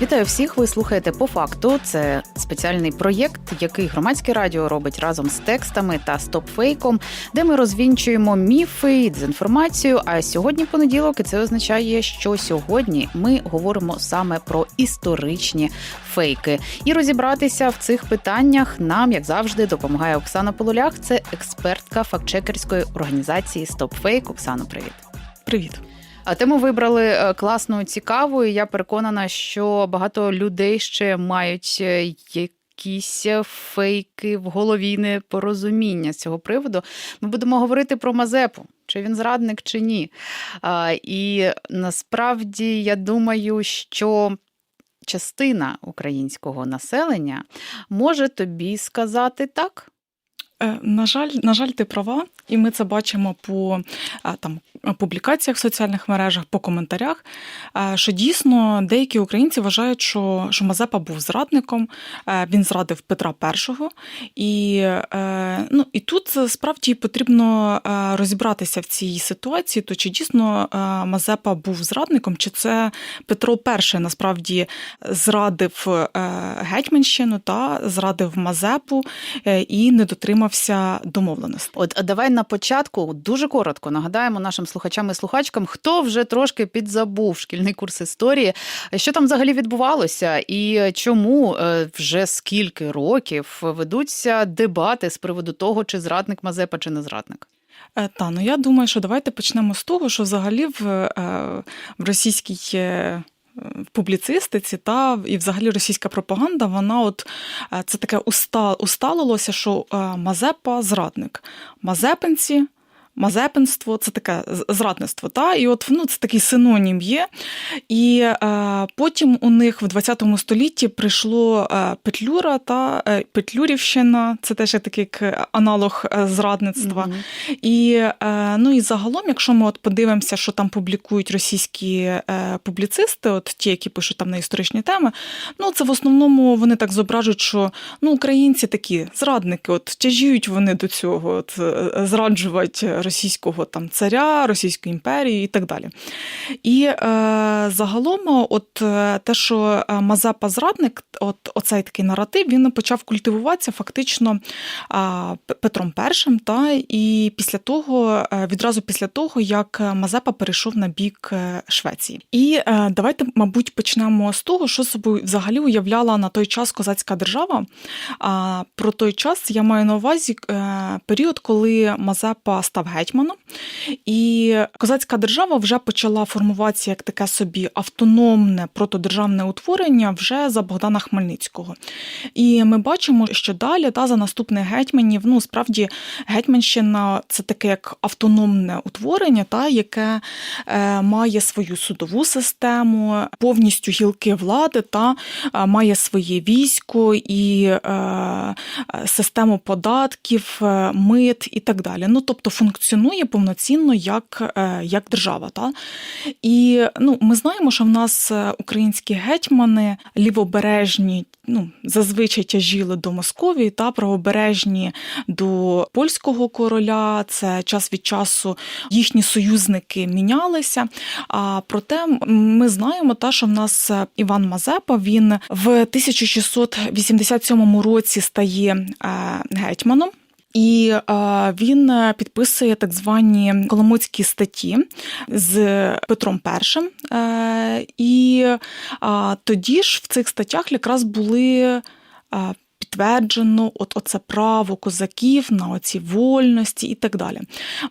Вітаю всіх. Ви слухаєте по факту. Це спеціальний проєкт, який громадське радіо робить разом з текстами та стопфейком, де ми розвінчуємо міфи і дезінформацію. А сьогодні понеділок, і це означає, що сьогодні ми говоримо саме про історичні фейки. І розібратися в цих питаннях нам, як завжди, допомагає Оксана Полулях. Це експертка фактчекерської організації StopFake. Оксано, привіт. Привіт. А тему вибрали е, класну, цікаву. і Я переконана, що багато людей ще мають е, якісь е, фейки в голові непорозуміння з цього приводу. Ми будемо говорити про Мазепу. Чи він зрадник, чи ні. А, і насправді я думаю, що частина українського населення може тобі сказати так. Е, На жаль, на жаль, ти права, і ми це бачимо по там публікаціях в соціальних мережах, по коментарях. Що дійсно деякі українці вважають, що, що Мазепа був зрадником, е, він зрадив Петра І, І, е, ну, і тут справді потрібно розібратися в цій ситуації, то чи дійсно Мазепа був зрадником, чи це Петро І насправді зрадив Гетьманщину та зрадив Мазепу і не дотримався домовленостей. От давай на початку дуже коротко нагадаємо нашим слухачам і слухачкам, хто вже трошки підзабув шкільний курс історії, що там взагалі відбувалося, і чому е, вже скільки років ведуться дебати з приводу того, чи зрадник Мазепа, чи не зрадник. Е, Та ну я думаю, що давайте почнемо з того, що взагалі в, е, в російській. В публіцистиці та і взагалі російська пропаганда, вона от е, це таке уста, усталилося, що е, Мазепа зрадник. Мазепинці, Мазепинство це таке зрадництво. Та? І от ну, це такий синонім є. І е, потім у них в 20 столітті прийшло е, Петлюра та е, Петлюрівщина, це теж такий аналог е, зрадництва. Мгм. І, е, ну, і загалом, якщо ми от подивимося, що там публікують російські е, публіцисти, от ті, які пишуть там на історичні теми, ну це в основному вони так зображують, що ну, українці такі зрадники, от тяжіють вони до цього, от, е, зраджувати російського там царя, Російської імперії і так далі. І е, загалом, от е, те, що е, Мазепа зрадник, от оцей такий наратив, він почав культивуватися фактично Петром І, та і після того, е, відразу після того, як Мазепа перейшов на бік Швеції. І е, давайте, мабуть, почнемо з того, що собою взагалі уявляла на той час козацька держава. А про той час я маю на увазі період, коли Мазепа став гетьманом, і козацька держава вже почала формуватися як таке собі автономне протодержавне утворення вже за Богдана Хмельницького. І ми бачимо, що далі та за наступних гетьманів, ну справді гетьманщина це таке як автономне утворення, та яке е, має свою судову систему, повністю гілки влади, та е, має своє військо і е, систему податків, е, мит і так далі. Ну тобто функціонує повноцінно як, е, як держава. Та? І ну, ми знаємо, що в нас е, українські гетьмани лівобережні, ну, зазвичай тяжіли до Московії та правобережні до польського короля. Це час від часу їхні союзники мінялися. А проте ми знаємо, та, що в нас е, Іван Мазепа він в 1687 році стає гетьманом. І він е, підписує так звані Коломойські статті з Петром І. Е, і е, тоді ж в цих статтях якраз були підтверджено от оце право козаків на оці вольності і так далі.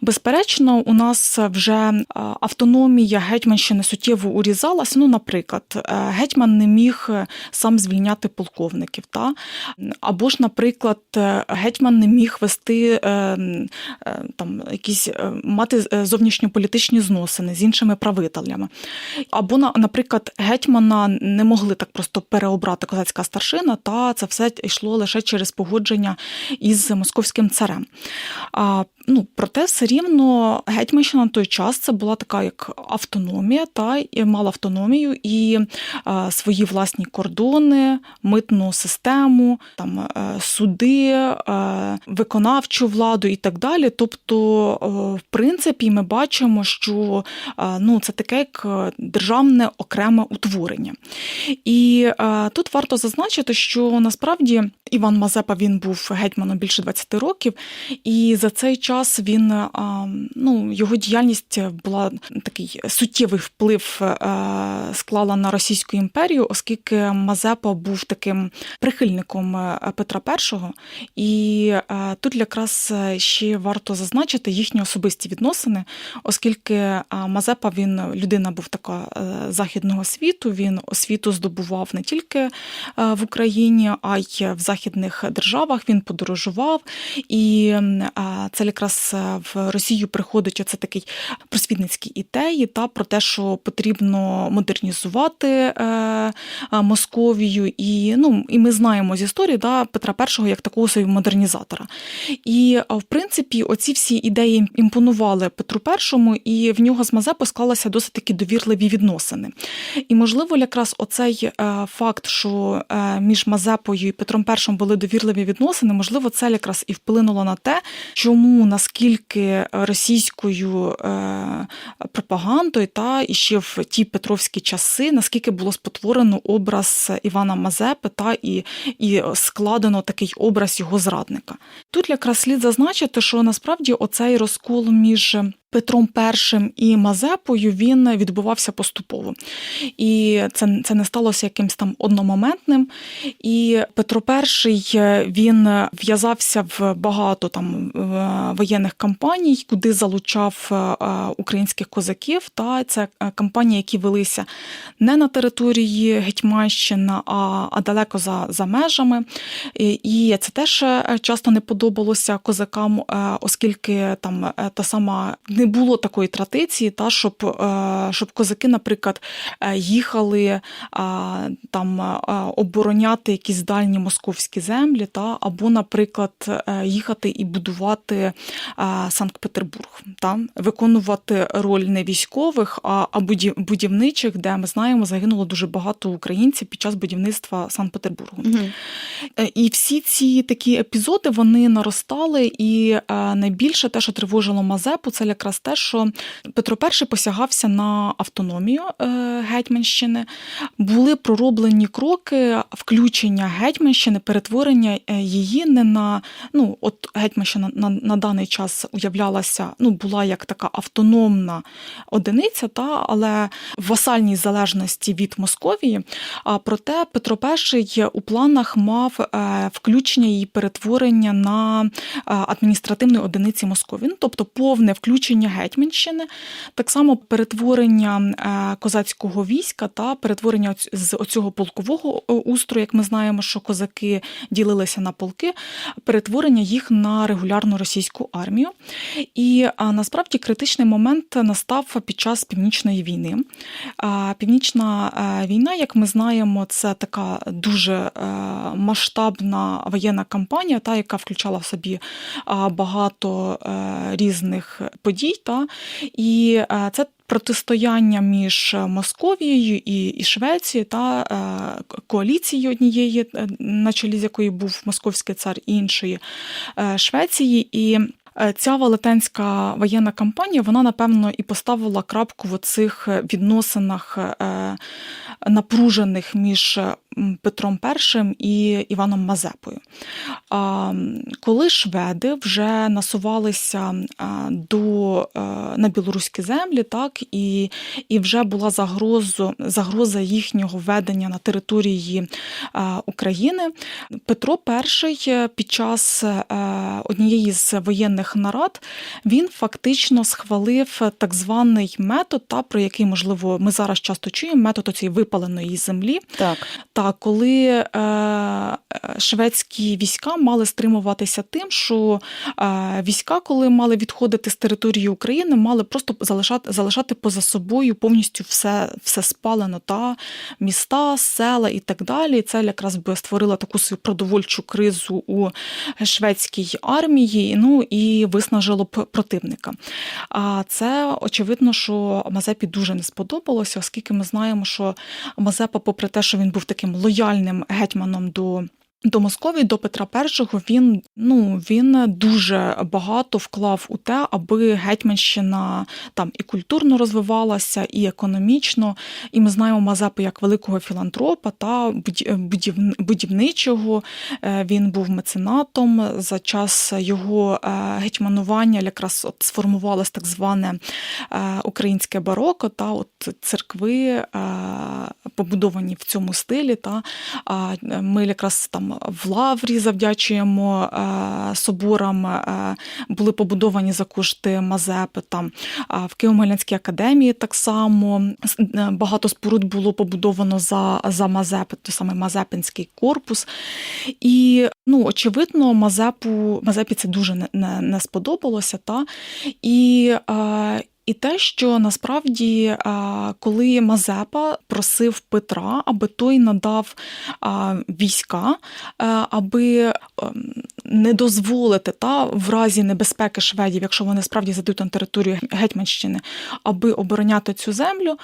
Безперечно, у нас вже е, автономія гетьманщини суттєво урізалася. Ну, наприклад, е, гетьман не міг е, сам звільняти полковників. Та? Або ж, наприклад, гетьман не міг вести там якісь мати зовнішньополітичні зносини з іншими правителями. Або, наприклад, гетьмана не могли так просто переобрати козацька старшина, та це все йшло пройшло лише через погодження із московським царем. Ну, проте все рівно Гетьманщина на той час це була така як автономія, та і мала автономію і е, свої власні кордони, митну систему, там е, суди, е, виконавчу владу і так далі. Тобто, е, в принципі, ми бачимо, що е, ну, це таке як державне окреме утворення. І е, тут варто зазначити, що насправді Іван Мазепа він був гетьманом більше 20 років, і за цей час він е, ну, його діяльність була такий суттєвий вплив е, склала на Російську імперію, оскільки Мазепа був таким прихильником е, Петра І. І тут якраз ще варто зазначити їхні особисті відносини, оскільки Мазепа він людина був така західного світу. Він освіту здобував не тільки в Україні, а й в західних державах. Він подорожував, і це якраз е, в Росію приходить оце такий просвітницькі ідеї та про те, що потрібно модернізувати е, е, Московію. І ну і ми знаємо з історії да, Петра І як такого собі модернізатора. І в принципі, оці всі ідеї імпонували Петру І, і в нього з Мазепою склалися досить такі довірливі відносини. І можливо, якраз оцей факт, що між Мазепою і Петром І були довірливі відносини, можливо, це якраз і вплинуло на те, чому наскільки російською е, пропагандою та і ще в ті петровські часи, наскільки було спотворено образ Івана Мазепи та і, і складено такий образ його зрадника. Тут якраз слід зазначити, що насправді оцей розкол між Петром І і Мазепою він відбувався поступово. І це, це не сталося якимось там одномоментним. І Петро І він в'язався в багато там е, воєнних кампаній, куди залучав е, українських козаків. Та це е, кампанії, які велися не на території Гетьманщини, а, а далеко за, за межами. І це теж часто не подобалося козакам, оскільки там та сама не було такої традиції, та щоб, щоб козаки, наприклад, їхали там обороняти якісь дальні московські землі, та або, наприклад, їхати і будувати Санкт-Петербург, та виконувати роль не військових, а а будівничих, де ми знаємо, загинуло дуже багато українців під час будівництва Санкт-Петербургу. Угу. І всі ці такі епізоди вони наростали, і найбільше те, що тривожило Мазепу, це якраз те, що Петро І посягався на автономію е, Гетьманщини. Були пророблені кроки включення Гетьманщини, перетворення е, її не на ну, от Гетьманщина на, на даний час уявлялася, ну була як така автономна одиниця, та але в васальній залежності від Московії. А проте Петро І у планах мав е, включення її перетворення на адміністративної одиниці Московії, ну, тобто повне включення Гетьманщини, так само перетворення козацького війська та перетворення з оцього полкового устрою, як ми знаємо, що козаки ділилися на полки, перетворення їх на регулярну російську армію. І насправді критичний момент настав під час північної війни. Північна війна, як ми знаємо, це така дуже масштабна воєнна кампанія, та яка включала в собі багато різних подій. Та, І це протистояння між Московією і і Швецією та коаліцією однієї, е, на чолі з якої був московський цар іншої е, Швеції. І Ця велетенська воєнна кампанія, вона, напевно, і поставила крапку в оцих відносинах е, напружених між Петром І і Іваном Мазепою. Коли шведи вже насувалися до, на білоруські землі, так, і і вже була загрозу, загроза їхнього ведення на території України, Петро І під час однієї з воєнних нарад він фактично схвалив так званий метод, та, про який, можливо, ми зараз часто чуємо, метод цієї випаленої землі. Так. Та, Так, коли е, е, шведські війська мали стримуватися тим, що е, війська, коли мали відходити з території України, мали просто залишати, залишати поза собою повністю все, все спалено, та міста, села і так далі. І це якраз би створило таку свою продовольчу кризу у шведській армії, ну і виснажило б противника. А це очевидно, що Мазепі дуже не сподобалося, оскільки ми знаємо, що Мазепа, попри те, що він був таким лояльним гетьманом до. До Московії, до Петра І, він ну він дуже багато вклав у те, аби Гетьманщина там і культурно розвивалася, і економічно. І ми знаємо Мазепу як великого філантропа та будів- будів- будівничого. Е, Він був меценатом. За час його е, гетьманування якраз от сформувалось так зване е, українське бароко, та от церкви побудовані в цьому стилі. Та ми якраз там в Лаврі завдячуємо е, соборам, е, були побудовані за кошти Мазепи. Там в Києво-Могилянській академії так само е, багато споруд було побудовано за, за Мазепи, той саме Мазепинський корпус. І ну, очевидно, Мазепу, Мазепі це дуже не, не, не сподобалося. Та? І, і те, що насправді, коли Мазепа просив Петра, аби той надав війська, е, аби ем, не дозволити та в разі небезпеки шведів, якщо вони справді зайдуть на територію Гетьманщини, аби обороняти цю землю,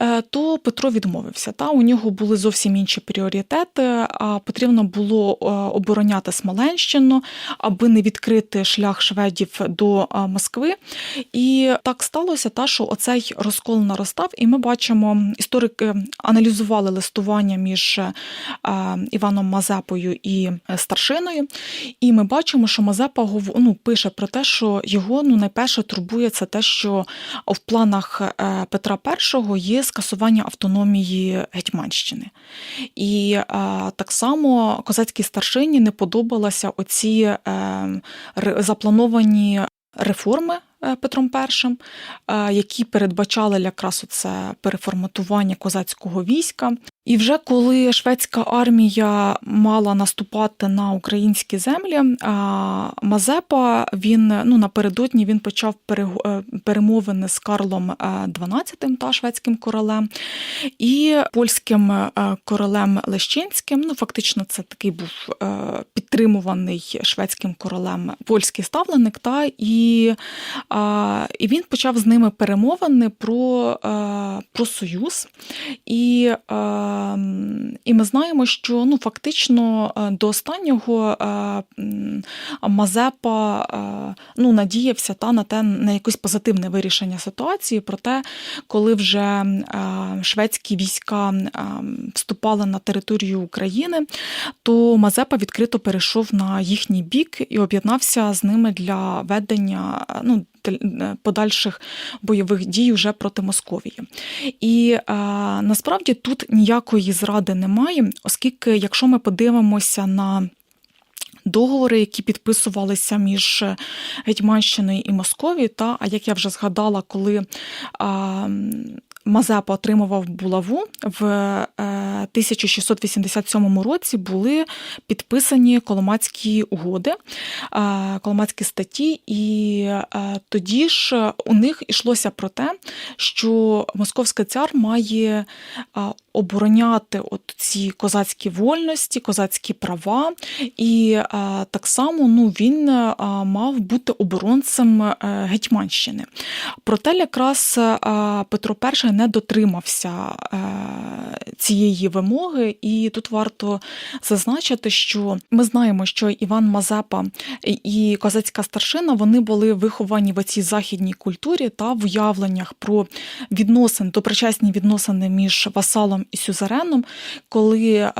е, то Петро відмовився. Та у нього були зовсім інші пріоритети. Потрібно було е, обороняти Смоленщину, аби не відкрити шлях шведів до Москви. І так сталося, та що оцей розкол наростав, і ми бачимо, історики аналізували листування між е, Іваном Мазепою і е, старшиною. І ми бачимо, що Мазепа ну, пише про те, що його ну, найперше турбує це те, що в планах е, Петра І є скасування автономії Гетьманщини. І так само козацькій старшині не подобалися оці заплановані реформи. Е, Петром І, е, які передбачали якраз оце переформатування козацького війська. І вже коли шведська армія мала наступати на українські землі, Мазепа він ну напередодні він почав е, перемовини з Карлом XII та шведським королем і польським е, королем Лещинським. Ну фактично, це такий був е, підтримуваний шведським королем польський ставленик. Та і, і він почав з ними перемовини про, е, про союз. І, е, і ми знаємо, що ну, фактично е, до останнього е, Мазепа е, ну, надіявся та, на те, на якесь позитивне вирішення ситуації. Проте, коли вже шведські війська вступали на територію України, то Мазепа відкрито перейшов на їхній бік і об'єднався з ними для ведення ну, подальших бойових дій вже проти Московії. І е, насправді тут ніякої зради немає, оскільки, якщо ми подивимося на договори, які підписувалися між Гетьманщиною і Московією, та а як я вже згадала, коли а, Мазепа отримував булаву в е, 1687 році були підписані Коломацькі угоди, е, Коломацькі статті, і е, тоді ж у них йшлося про те, що московський цар має е, обороняти от ці козацькі вольності, козацькі права, і е, так само ну, він е, мав бути оборонцем е, Гетьманщини. Проте якраз Петро І не дотримався цієї вимоги, і тут варто зазначити, що ми знаємо, що Іван Мазепа і козацька старшина вони були виховані в цій західній культурі та в уявленнях про відносин, доброчесні відносини між васалом сюзереном, коли е,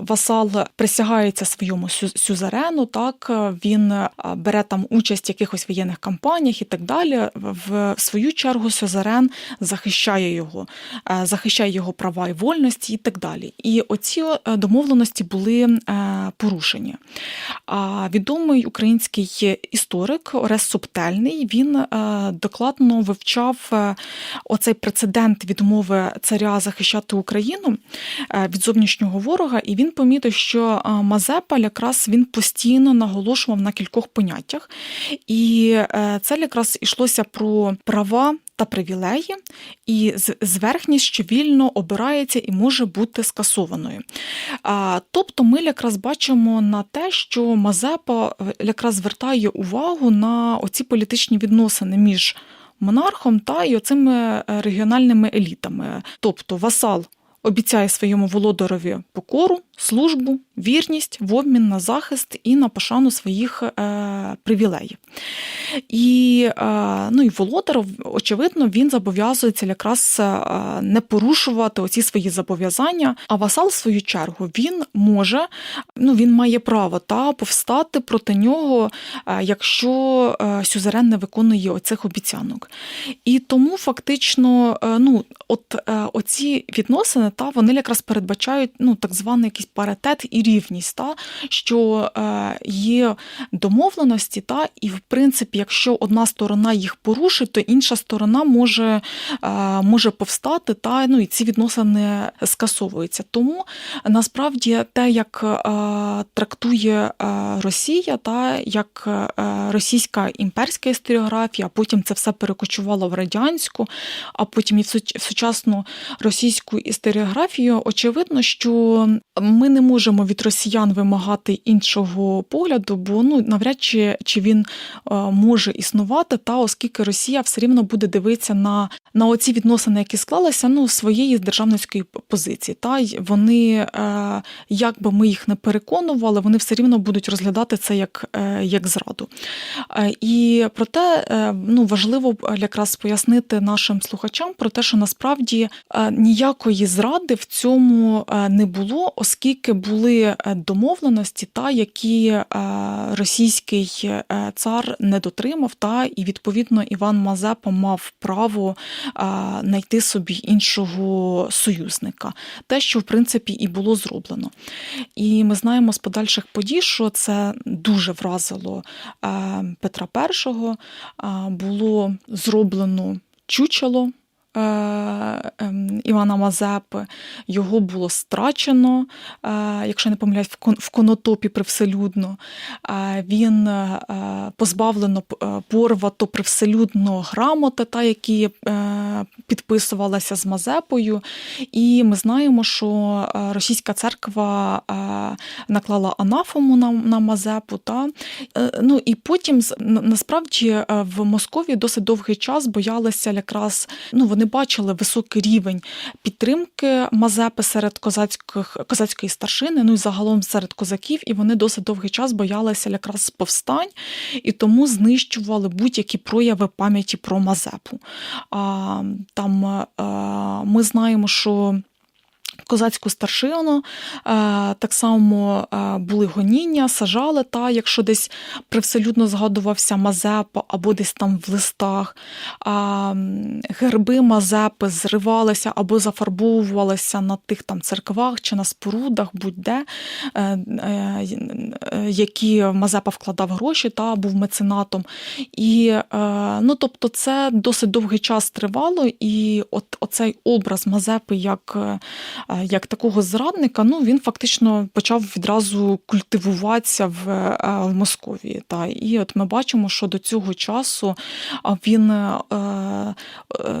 васал присягається своєму сю- сюзерену, так е, він е, бере там участь в якихось воєнних кампаніях і так далі. В свою чергу сюзерен захищає його, захищає його права і вольності і так далі. І оці домовленості були порушені. А відомий український історик Орес Субтельний він докладно вивчав оцей прецедент відмови царя захищати Україну. Україну е, від зовнішнього ворога, і він помітив, що е, Мазепа якраз він постійно наголошував на кількох поняттях. І е, це якраз йшлося про права та привілеї, і зверхність, що вільно обирається і може бути скасованою. Тобто ми якраз бачимо на те, що Мазепа якраз звертає увагу на оці політичні відносини між монархом та й оцими регіональними елітами. Тобто васал обіцяє своєму володарові покору, службу, вірність в обмін на захист і на пошану своїх е, привілеїв. І, е, ну, і володар, очевидно, він зобов'язується якраз е, не порушувати оці свої зобов'язання. А васал, в свою чергу, він може, ну він має право та повстати проти нього, е, якщо е, сюзерен не виконує оцих обіцянок. І тому фактично, ну, от оці відносини, та вони якраз передбачають ну, так званий якийсь паритет і рівність, та, що е, є домовленості, та, і в принципі, якщо одна сторона їх порушить, то інша сторона може, е, може повстати, та, ну, і ці відносини скасовуються. Тому насправді те, як е, трактує е, Росія, та, як е, російська імперська історіографія, потім це все перекочувало в радянську, а потім і в сучасну російську історіографію, очевидно, що ми не можемо від росіян вимагати іншого погляду, бо ну навряд чи, чи він е, може існувати, та оскільки Росія все рівно буде дивитися на, на оці відносини, які склалися, ну своєї державницької позиції. Та й вони, е, як би ми їх не переконували, вони все рівно будуть розглядати це як, е, як зраду. І проте ну, важливо якраз пояснити нашим слухачам про те, що насправді ніякої зради в цьому не було, оскільки були е, домовленості, та які е, російський е, цар не дотримав, та і відповідно Іван Мазепа мав право знайти собі іншого союзника, те, що в принципі і було зроблено. І ми знаємо з подальших подій, що це дуже вразило Петра І. Було зроблено чучело. Е, ем, Івана Мазепи, його було страчено, е, якщо не помиляюсь, в кон- в конотопі привселюдно. Е, Він позбавлено порвато привселюдно грамоти, та, які підписувалася з Мазепою. І ми знаємо, що російська церква наклала анафому на, Мазепу. Та? Ну і потім насправді в Московії досить довгий час боялися якраз, ну вони бачили високий рівень підтримки Мазепи серед козацьких козацької старшини, ну і загалом серед козаків, і вони досить довгий час боялися якраз повстань, і тому знищували будь-які прояви пам'яті про Мазепу. А, там а, ми знаємо, що козацьку старшину е, так само е, були гоніння, сажали, та, якщо десь привселюдно згадувався Мазепа або десь там в листах. Герби Мазепи зривалися або зафарбовувалися на тих там церквах чи на спорудах, будь-де, е, які Мазепа вкладав гроші та був меценатом. І ну, тобто, це досить довгий час тривало, і от оцей образ Мазепи як, як такого зрадника, ну він фактично почав відразу культивуватися в, е, в Московії. Та. І от ми бачимо, що до цього часу він е, е,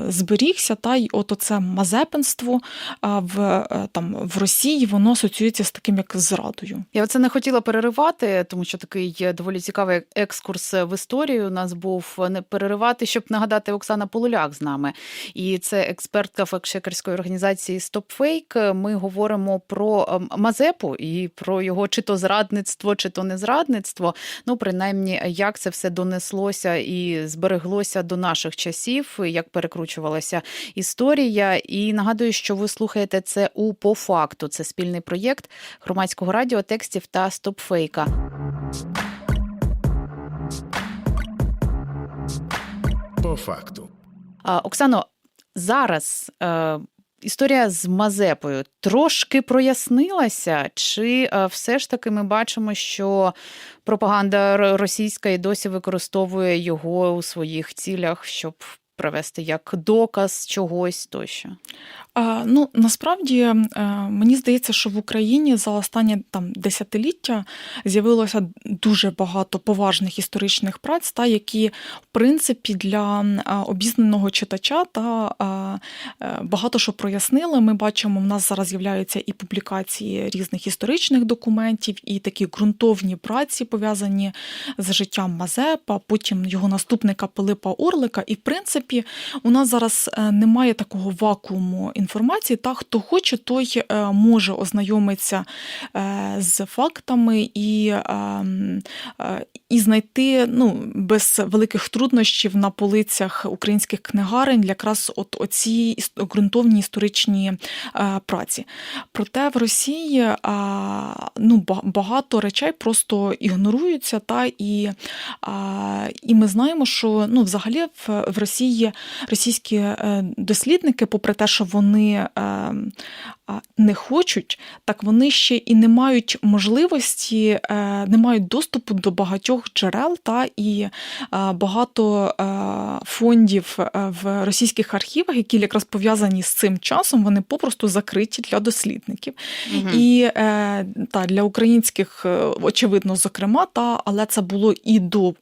зберігся, та й от оце мазепинство в, е, там, в Росії воно асоціюється з таким як зрадою. Я оце не хотіла переривати, тому що такий доволі цікавий екскурс в історію. У нас був не переривати, щоб нагадати Оксана Полуляк з нами. І це експертка фактчекерської організації StopFake. Ми говоримо про ем, Мазепу і про його чи то зрадництво, чи то не зрадництво. Ну, принаймні, як це все донеслося і збереглося до наших часів, як перекручувалася історія. І нагадую, що ви слухаєте це у по факту. Це спільний проєкт громадського радіо, текстів та стопфейка. По факту. Оксано, зараз е, історія з Мазепою трошки прояснилася, чи е, все ж таки ми бачимо, що пропаганда російська і досі використовує його у своїх цілях, щоб привести як доказ чогось тощо. А, ну насправді е, мені здається, що в Україні за останні там десятиліття з'явилося дуже багато поважних історичних праць, та які в принципі для е, обізнаного читача та е, багато що прояснили. Ми бачимо, в нас зараз з'являються і публікації різних історичних документів, і такі ґрунтовні праці пов'язані з життям Мазепа, потім його наступника Пилипа Орлика. І в принципі, у нас зараз е, немає такого вакууму інформації. Та хто хоче, той е, може ознайомитися е, з фактами і, е, м, е, і знайти ну, без великих труднощів на полицях українських книгарень якраз от оці ґрунтовні історичні праці. Проте в Росії ну, багато речей просто ігноруються, та і, і ми знаємо, що ну, взагалі в Росії російські е, дослідники, попри те, що вони е, а, не хочуть, так вони ще і не мають можливості, е, не мають доступу до багатьох джерел, та і е, багато е, фондів в російських архівах, які якраз пов'язані з цим часом, вони попросту закриті для дослідників. І е, та, для українських, очевидно, зокрема, та, але це було і до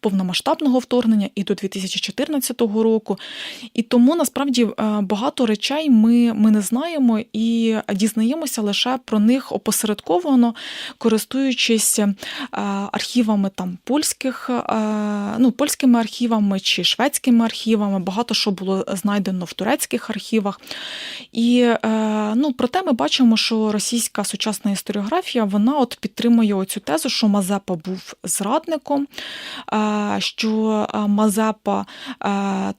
повномасштабного вторгнення, і до 2014 року. І тому насправді багато речей ми, ми не знаємо і дізнаємося лише про них опосередковано, користуючись е, архівами там польських, е, ну, польськими архівами чи шведськими архівами. Багато що було знайдено в турецьких архівах. І е, ну, проте ми бачимо, що російська сучасна історіографія вона от підтримує оцю тезу, що Мазепа був зрадником, що Мазепа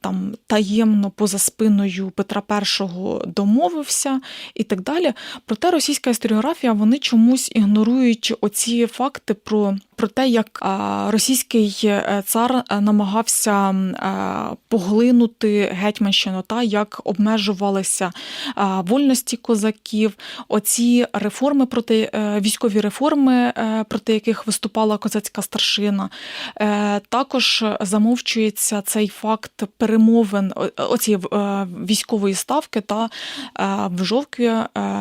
там таємно поза спиною Петра І домовився і так далі. Проте російська історіографія вони чомусь ігнорують оці факти про. Про те, як російський е, цар е, намагався е, поглинути гетьманщину, та як обмежувалися вольності козаків, оці реформи проти військові реформи, проти яких виступала козацька старшина. Також замовчується цей факт перемовин оцієї військової ставки та в Жовкві,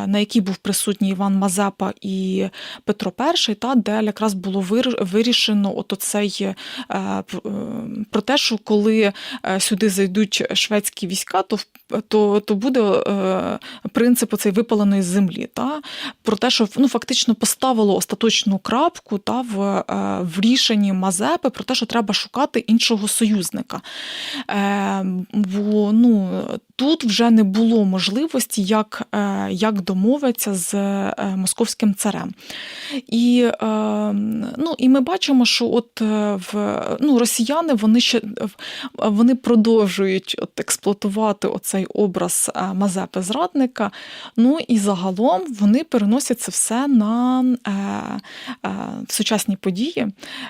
на якій був присутній Іван Мазепа і Петро І, та де якраз було вир- вирішено от оцей е, е, про те, що коли е, сюди зайдуть шведські війська, то то, то буде принцип оцей випаленої землі. Та? Про те, що ну, фактично поставило остаточну крапку та, в, в рішенні Мазепи про те, що треба шукати іншого союзника. Е, бо ну, тут вже не було можливості, як, як домовитися з московським царем. І, е, ну, і ми бачимо, що от е, в, ну, росіяни вони ще вони продовжують от експлуатувати оцей образ е, Мазепи зрадника. Ну і загалом вони переносять це все на е, е, сучасні події.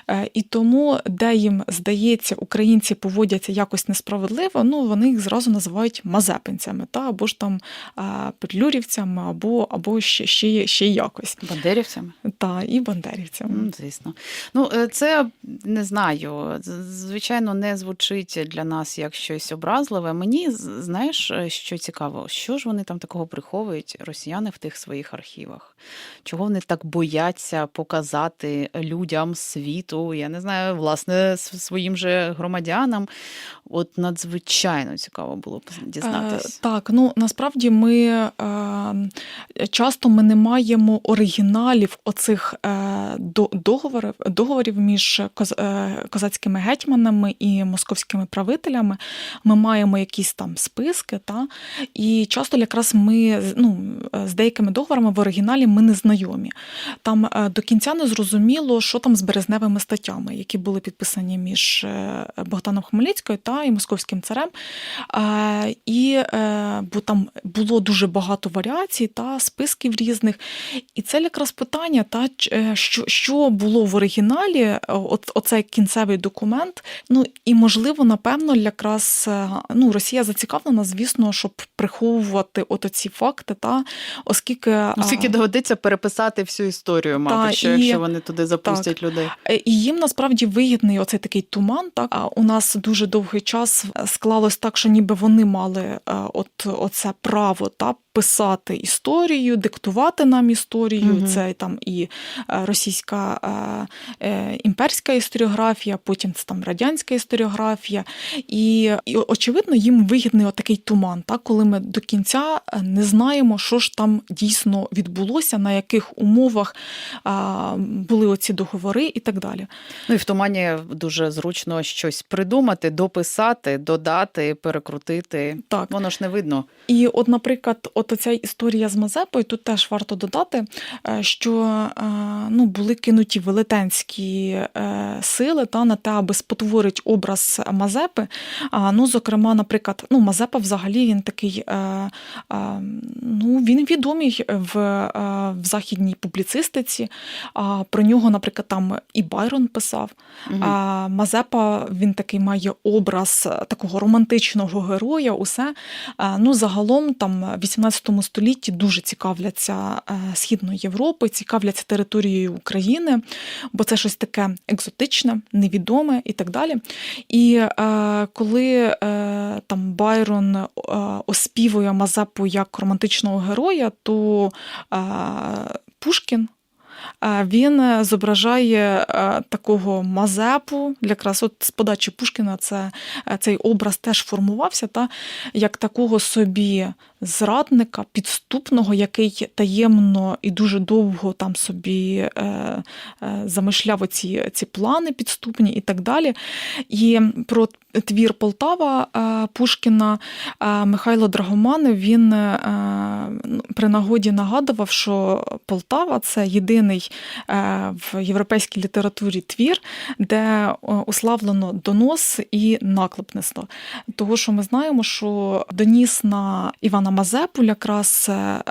Е, і тому, де їм здається, українці поводяться якось несправедливо, ну вони їх зразу називають мазепинцями, та або ж там е, петлюрівцями, або, або ще, ще, ще якось. Бандерівцями? Та, і бандерівцями. Звісно. Ну, е, це не знаю. Звичайно, не звучить для нас як щось образливе. Мені знаєш, е, що цікаво, що ж вони там такого приховують, росіяни в тих своїх архівах? Чого вони так бояться показати людям світу? Я не знаю, власне, своїм же громадянам. От надзвичайно цікаво було б дізнатись. Е, так, ну насправді ми е, часто ми не маємо оригіналів оцих е, договорів, договорів між е, козацькими гетьманами і московськими правителями. Ми маємо якісь там списки, та і часто якраз ми ну, з деякими договорами в оригіналі ми не знайомі. Там е, до кінця не зрозуміло, що там з березневими статтями, які були підписані між е, Богданом Хмельницькою та і московським царем. І бо там було дуже багато варіацій та списків різних. І це якраз питання, та що, що було в оригіналі е, от, оцей кінцевий документ. Ну і можливо, напевно, якраз е, ну, Росія зацікавлена, звісно, щоб приховувати от оці факти, та оскільки Оскільки доведеться переписати всю історію, мабуть, Та, що і- якщо вони туди запустять людей. Е, І їм насправді вигідний оцей такий туман. Так а у нас дуже довгий час склалось так, що ніби вони мали от оце право та писати історію, диктувати нам історію. Мгм. Це там і е, російська е, е, імперська історіографія, потім це там радянська історіографія. І, і очевидно, їм вигідний отакий туман, так, коли ми до кінця е, не знаємо, що ж там дійсно відбулося, на яких умовах а, були оці договори і так далі. Ну і в тумані дуже зручно щось придумати, дописати, додати, перекрутити. Так. Воно ж не видно. І, от, наприклад, от от ця історія з Мазепою, тут теж варто додати, е, що е, ну, були кинуті велетенські е, сили та на те, аби спотворити образ Мазепи. Ну, зокрема, наприклад, ну, Мазепа взагалі він такий ну, він відомий в в західній публіцистиці. Про нього, наприклад, там і Байрон писав. Угу. Мазепа він такий має образ такого романтичного героя. усе. Ну, Загалом там 18 19 столітті дуже цікавляться е, Східною Європою, цікавляться територією України, бо це щось таке екзотичне, невідоме і так далі. І е, коли е, там Байрон е, оспівує Мазепу як романтичного героя, то е, Пушкін. Е, він зображає е, такого Мазепу, якраз от з подачі Пушкіна це, цей образ теж формувався, та, як такого собі зрадника, підступного, який таємно і дуже довго там собі е, е, замишляв оці ці плани підступні і так далі. І про твір Полтава е, Пушкіна е, Михайло Драгоман він е, ну, при нагоді нагадував, що Полтава це єдиний е, в європейській літературі твір, де е, уславлено донос і наклепництво. Того, що ми знаємо, що доніс на Івана Мазепу якраз е,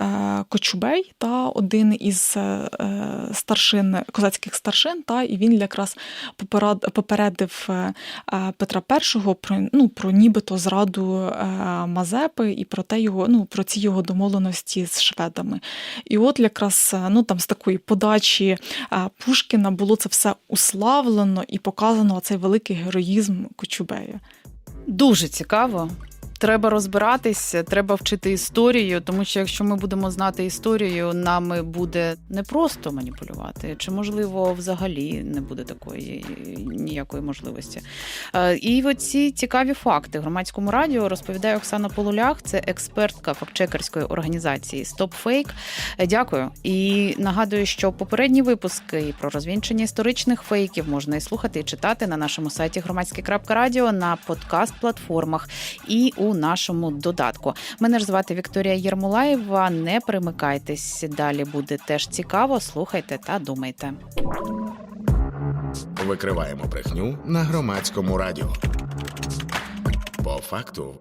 Кочубей, та один із е, старшин, козацьких старшин, та і він якраз поперед- попередив е, е, Петра І про, ну, про нібито зраду е, Мазепи і про те його, ну, про ці його домовленості з шведами. І от якраз е, ну, там з такої подачі е, Пушкіна було це все уславлено і показано цей великий героїзм Кочубея. Дуже цікаво. Треба розбиратись, треба вчити історію, тому що якщо ми будемо знати історію, нами буде не просто маніпулювати, чи можливо взагалі не буде такої ніякої можливості. Е, І оці цікаві факти громадському радіо розповідає Оксана Полулях, це експертка фактчекерської організації StopFake. Е, Дякую. І нагадую, що попередні випуски про розвінчення історичних фейків можна і слухати і читати на нашому сайті громадське.радіо, на подкаст-платформах і у нашому додатку. Мене ж звати Вікторія Єрмолаєва. Не примикайтесь. Далі буде теж цікаво. Слухайте та думайте. Викриваємо брехню на громадському радіо. По факту